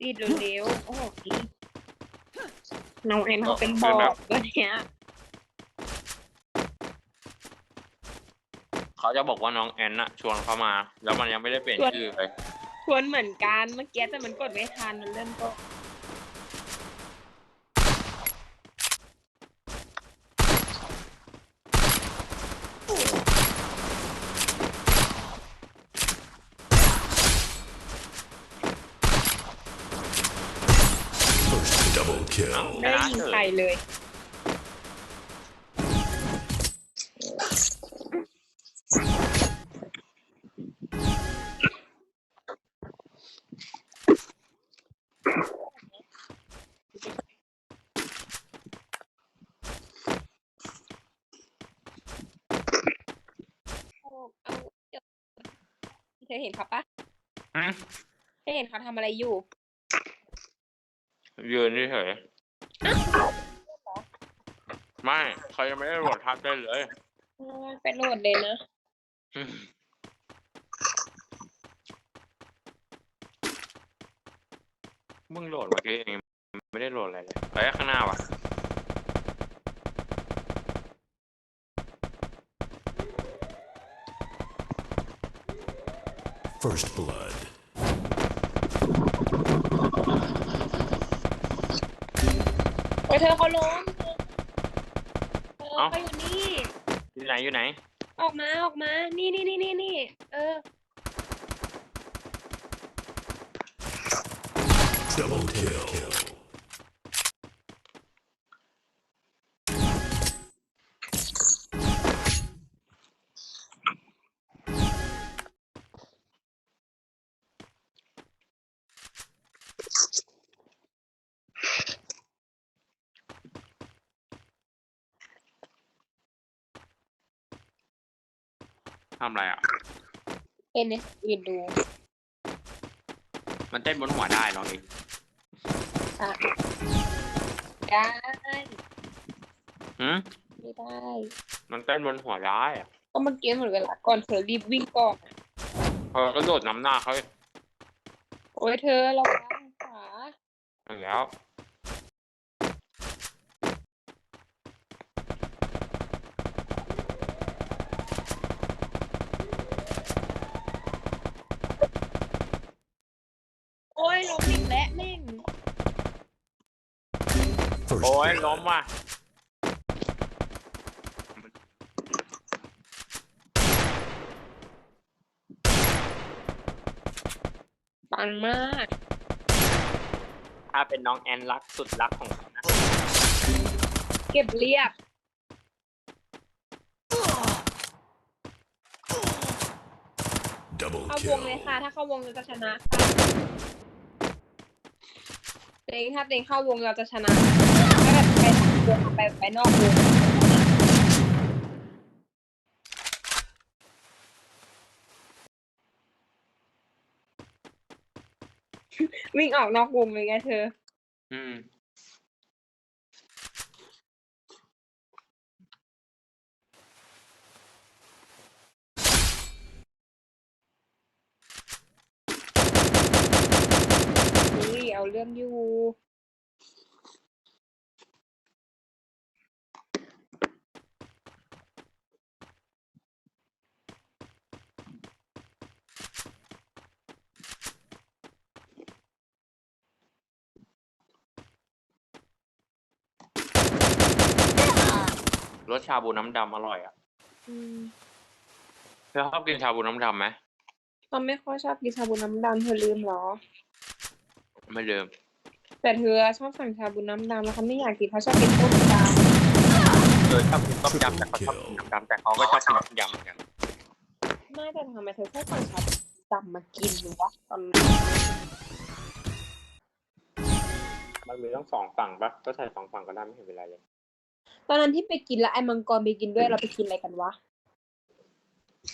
ติดเร็วๆโอ้โหน้องแอนเขาเป็นบอกตัวเนี้ยเขาจะบอกว่าน้องแอนน่ะ ชวนเขามา แล้วมันยังไม่ได้เปลี่ยนชื่อเลย ชวนเหมือนกันเมื่อกี้แต่มันกดไม่ทันมันเริ่มก็ First double kill. ไม่ได้ยิงใครเลยเอาเอาเดี๋ยวเธอเห็นเขาปะอืม เธอเห็นเขาทำอะไรอยู่ ยืนเฉยๆไม่เขายังไม่ได้โหลดทับได้เลยอืมเป็นโหลดเลยนะอืมมึงโหลดเมื่อกี้เองไม่ได้โหลดอะไรเลยไปข้างหน้าว่ะ First blood. โอ้ยเธอเขาล้มเธอเออเขาอยู่นี่ อยู่ไหนอยู่ไหน ออกมาออกมา นี่นี่นี่นี่นี่เออ ทำอะไรอะเอ็นเนี่ยยืนดูมันเต้นบนหัวได้ลองดิอะได้หืมไม่ได้มันเต้นบนหัวได้อะก็เมื่อกี้หมดเวลาก่อนเธอรีบวิ่งก่อนเออก็โดดน้ำหน้าเขาอีกโอ้ยเธอระวังขาแล้ว โอ้ยล้มอีกแล้วแม่ง First โอ้ย blood. ล้มว่ะ ปังมาก ถ้าเป็นน้องแอนรักสุดรักของเขานะเก็บเรียบ Double เข้าวงเลย kill. ค่ะ ถ้าเข้าวงเราจะชนะค่ะ เต็งถ้าเต็งเข้าวงเราจะชนะถ้าแบบไปทางวงไปไปนอกวงวิ่งออกนอกวงเลยไงเธอ อืม นี่ เอาเรื่องอยู่รสชาบูน้ำดำอร่อยอะอืมเธอชอบกินชาบูน้ำดำไหม ตอนไม่ค่อยชอบกินชาบูน้ำดำเธอลืมเหรอ ไม่เดิม แต่เธอชอบสั่งชาบูน้ำดำแล้วเขาไม่อยากกินเขาชอบกินต้มยเธอชอบกินต้มยำแต่เขาชอบกินน้ำดำแต่เขาก็ชอบกินต้มยำเหมือนกันำไม่แต่ทำไมเธอชอบสั่งชาบูดำมากินวะตอนมันมีต้องสองฝั่งปะก็ใส่สองฝั่งก็ได้ไม่เห็นเป็นไรเลยตอนนั้นที่ไปกินแล้วไอ้มังกรไปกินด้วยเราไปกินอะไรกันวะ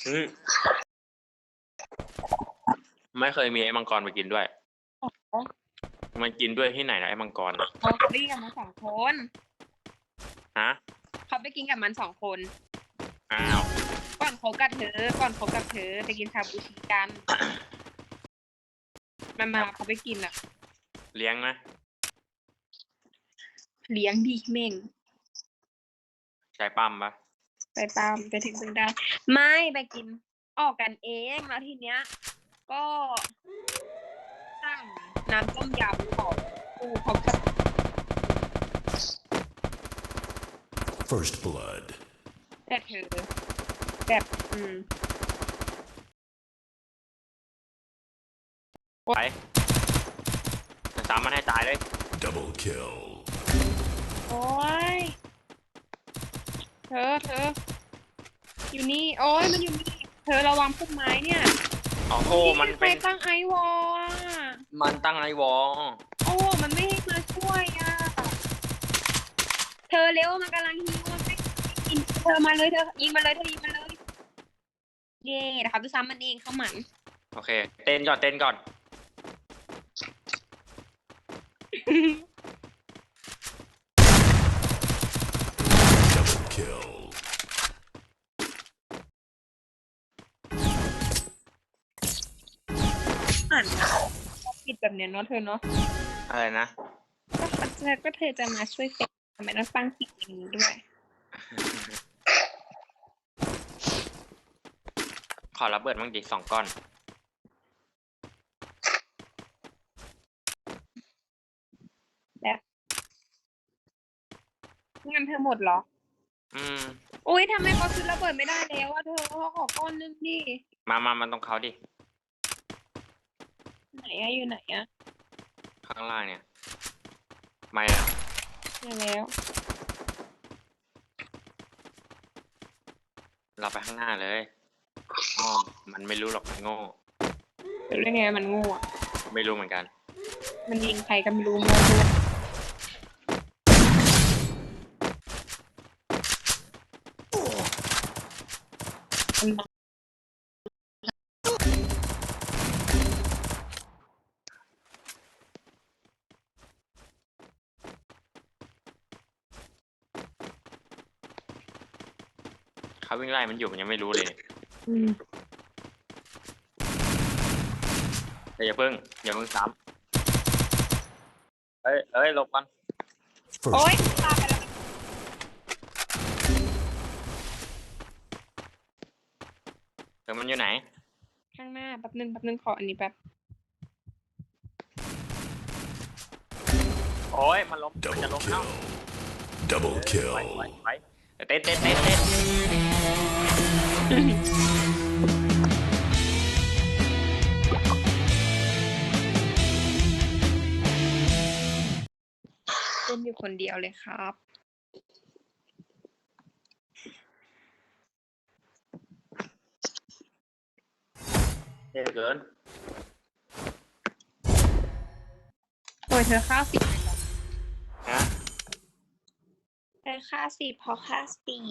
อืมไม่เคยมีไอ้มังกรไปกินด้วย มันกินด้วยที่ไหนนะไอ้มังกรนะเขาไปกินกับมันสองคน ฮะเขาไปกินกับมันสองคน อ้าวก่อนคบกับเธอ ก่อนคบกับเธอไปกินชาบูชีกัน มันมาเขาไปกินอะ เลี้ยงไหมเลี้ยงดีเม่งใจปั้มปะไปตามไปถึงบึงได้ ไม่ไปกินออกกันเองแล้วทีเนี้ย ก็ตั้ง น้ำต้มยำของกูเขาจะ First blood. แต่เธอแบบอืมไปสามมันให้ตายเลย Double kill. โอ้ยเธอเธออยู่นี่โอ้ยมันอยู่นี่เธอระวังพุ่มไม้เนี่ย อ๋อโอ้ มันใครเป็น ตั้งไอวอลอะ มันตั้งไอวอลโอ้ มันไม่ให้มาช่วยอะ เธอเร็วมันกำลังฮิวมันไม่กินเธอมาเลยเธอยิงมาเลยเธอยิงมาเลย เย่เดี๋ยวเขาจะซ้ำมันเองเขาหมันโอเค เต้นก่อนเต้นก่อน Double kill. อ่าน ปิดแบบเนี้ยเนาะเธอเนาะอะไรนะ ก็เธอก็เธอจะมาช่วยเสร็จทำไมต้องตั้งปิดอย่างนี้ด้วย ขอระเบิดมั่งดิสองก้อน งั้นเธอหมดเหรอ อืม อุ้ยทำไมเขาซื้อระเบิดไม่ได้แล้วอะเธอเขาขอก้อนนึงดิ มามามันตรงเขาดิ ไหนอะอยู่ไหนอะข้างล่างเนี่ย ไม่อะเจอแล้ว เราไปข้างหน้าเลยอ๋อมันไม่รู้หรอกมันโง่ เดี๋ยวเรื่องไงมันโง่อะไม่รู้เหมือนกัน มันยิงใครก็ไม่รู้โง่ด้วยมัน เขาวิ่งไล่มันอยู่มันยังไม่รู้เลยอืมแต่อย่าเพิ่งอย่าเพิ่งซ้ำเอ้ยเอ้ยหลบกัน First โอ๊ยตามไปแล้วเธอมันอยู่ไหน ข้างหน้าแป๊บนึงแป๊บนึงขออันนี้แป๊บโอ้ยมันล้มมันจะ double ล้มเอ้า kill. Double ไปไป kill. ไปเต้นเต้นเต้นเต้น เล่นอยู่คนเดียวเลยครับเต้นเกินโอ้ยเธอค่าสิบเลยเหรอนะ เธอค่าสิบเพราะค่าสี่